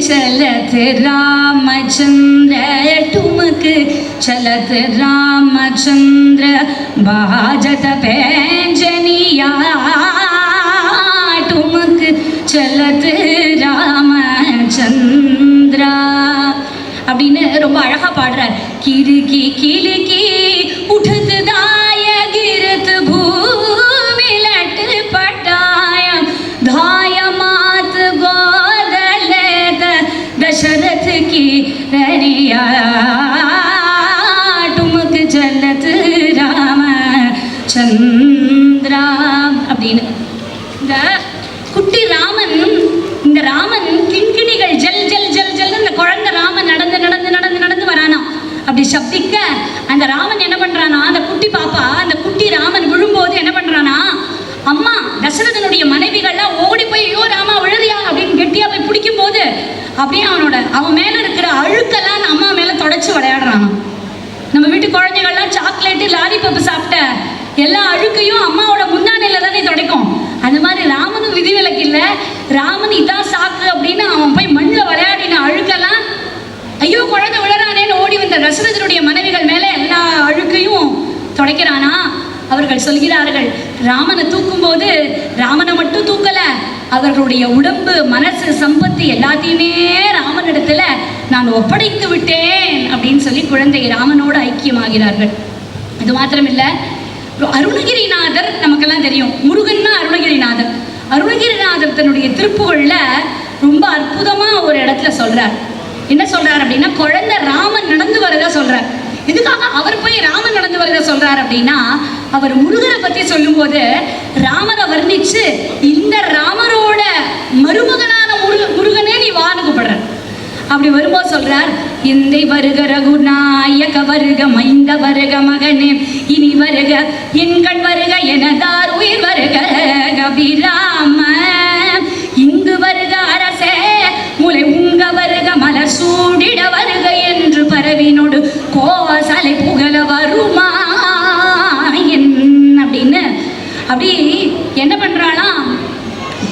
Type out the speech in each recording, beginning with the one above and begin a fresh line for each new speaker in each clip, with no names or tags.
चलत रामचंद्र ठुमक चलत रामचंद्र बाजत पैंजनिया ठुमक चलत ராமச்சந்திரா அப்படின்னு ரொம்ப அழகா பாடுறார் கிறுக்கி கிளுக்கி டுமுக்கு ஜன்னத்து ராம சந்திரா அப்படின்னு. இந்த குட்டி ராமன் இந்த ராமன் கிண்கிணிகள் ஜல் ஜல் ஜல் ஜல் இந்த குழந்தை ராமன் நடந்து நடந்து நடந்து நடந்து வரானாம் அப்படி சப்திக்க அந்த ராமன் என்ன பண்றானா? அந்த குட்டி பாப்பா அந்த குட்டி ராமன் விழும்போது என்ன பண்றானா? அம்மா தசரதனுடைய மனைவிகள்லாம் ஓடி போய் ஐயோ ராமா விழுதியா அப்படின்னு கெட்டியா போய் பிடிக்கும் போது அப்படியே அவனோட அவன் மேல குழந்தைகள்லாம் லாலிபப்பு சாப்பிட்ட எல்லா அழுக்கையும் அம்மாவோட முந்தானையில தானே துடைக்கும். அந்த மாதிரி ராமனும் விதிவிலக்கு இல்லை. ராமன் இதான் சாக்கு அப்படின்னு அவன் போய் மண்ணில் விளையாடின அழுக்கெல்லாம் ஐயோ குழந்தை விழறானேன்னு ஓடி வந்த தசரதனுடைய மனைவிகள் மேலே எல்லா அழுக்கையும் துடைக்கிறானா? அவர்கள் சொல்கிறார்கள் ராமனை தூக்கும்போது ராமனை மட்டும் தூக்கல. அவர்களுடைய உடம்பு மனசு சம்பத்து எல்லாத்தையுமே ராமனிடத்துல நான் ஒப்படைத்து விட்டேன் அப்படின்னு சொல்லி குழந்தை ராமனோடு ஐக்கியமாகிறார்கள். இது மாத்திரமில்ல. அருணகிரிநாதர் நமக்கெல்லாம் தெரியும். முருகன்னா அருணகிரிநாதர். அருணகிரிநாதர் தன்னுடைய திருப்புகள்ல ரொம்ப அற்புதமாக ஒரு இடத்துல சொல்கிறார் என்ன சொல்கிறார் அப்படின்னா குழந்தை ராமன் நடந்து வரதா சொல்கிறார் இதுக்காக அவர் போய் ராமன் நடந்து வரதா சொல்றார் அப்படின்னா அவர் முருகரை பத்தி சொல்லும்போது ராமரை வர்ணிச்சு இந்த ராமரோட மருமக முருக முருகனே நீ வான்னு கூப்பிடுற அப்படி வரும்போது சொல்றார்? இந்தை வருக ரகுநாயக வருக மைந்த வருக மகனே இனி வருக எண்கள் வருக எனதார் உயிர் வருக கபிராம. இங்கு வருக அரசே முலை உங்க வருக மலர் சூடிட வருக என்று பரவினோடு கோசலை புகழ வருமா? என் அப்படின்னு. அப்படி என்ன பண்றாளாம்?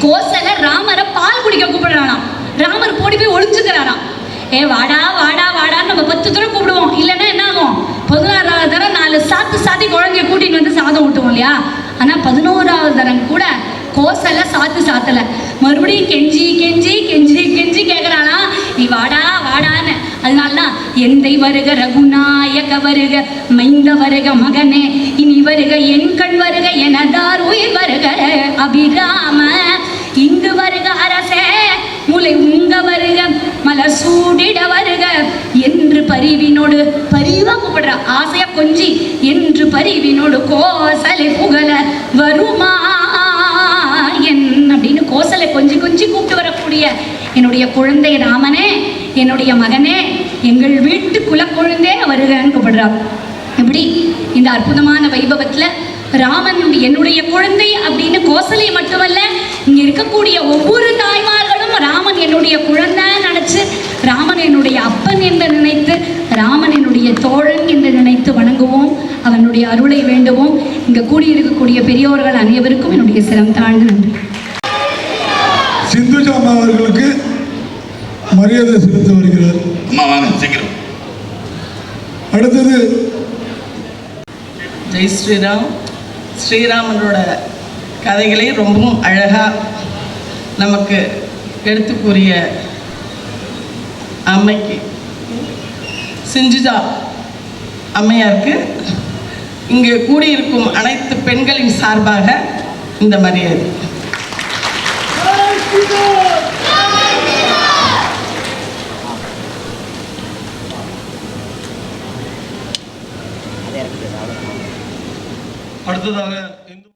கோசல ராமரை பால் குடிக்க கூப்பிடுறானாம் ராமர் போடி போய் ஒளிஞ்சுக்கிறாராம். ஏ வாடா வாடா வாடான்னு நம்ம பத்து தடவை கூப்பிடுவோம். இல்லைன்னா என்ன ஆகும்? பதினாறாவது தரம் நாலு சாத்து சாத்தி குழந்தைய கூட்டிகிட்டு வந்து சாதம் ஊட்டுவோம் இல்லையா? ஆனால் பதினோராவது தரம் கூட கோசல சாத்து சாத்தல. மறுபடியும் கெஞ்சி கெஞ்சி கெஞ்சி கெஞ்சி கேட்குறானா நீ வாடா வாடான்னு. அதனால தான் எந்தை வருக ரகுநாயக வருக மைந்த வருக மகனே. இனி வருக என் கண் வருக எனதார் உயிர் வருக அபிராம இங்கு வருக அரசே முலை உங்க வருக மலர் சூடிட வருக என்று பரிவினோடு பரிவா கூப்பிடுற ஆசையா கொஞ்சி என்று பரிவினோடு கோசலை புகழ வருமா என் அப்படின்னு கோசலை கொஞ்சி கொஞ்சி கூப்பிட்டு வரக்கூடிய என்னுடைய குழந்தை ராமனே என்னுடைய மகனே எங்கள் வீட்டு குலக்குழந்தே வருகன்னு கூப்பிடுறார் எப்படி? இந்த அற்புதமான வைபவத்துல ராமன் என்னுடைய குழந்தை அப்படின்னு கோசலை மட்டுமல்ல இங்க இருக்கக்கூடிய ஒவ்வொரு தாய்மார்களும் ராமன் என்னுடைய குழந்தை நினைச்சு ராமன் என்னுடைய அப்பன் என்று நினைத்து என்னுடைய தோழன் என்று நினைத்து வணங்குவோம். அவனுடைய அருளை வேண்டுவோம். இங்க கூடியிருக்கக்கூடிய பெரியோர்கள் அனைவருக்கும் என்னுடைய சிரம் தாழ்ந்த நன்றி.
சிந்துஜா அம்மா அவர்களுக்கு மரியாதை செலுத்த வருகிறார்.
சீக்கிரம்.
அடுத்தது
ஜெய் ஸ்ரீராம். ஸ்ரீராமனோட கதைகளை ரொம்பவும் அழகாக நமக்கு எடுத்து கூறிய அம்மைக்கு சிஞ்சுஜா அம்மையாருக்கு இங்கு கூடியிருக்கும் அனைத்து பெண்களின் சார்பாக இந்த மரியாதை.
அடுத்ததாக இந்து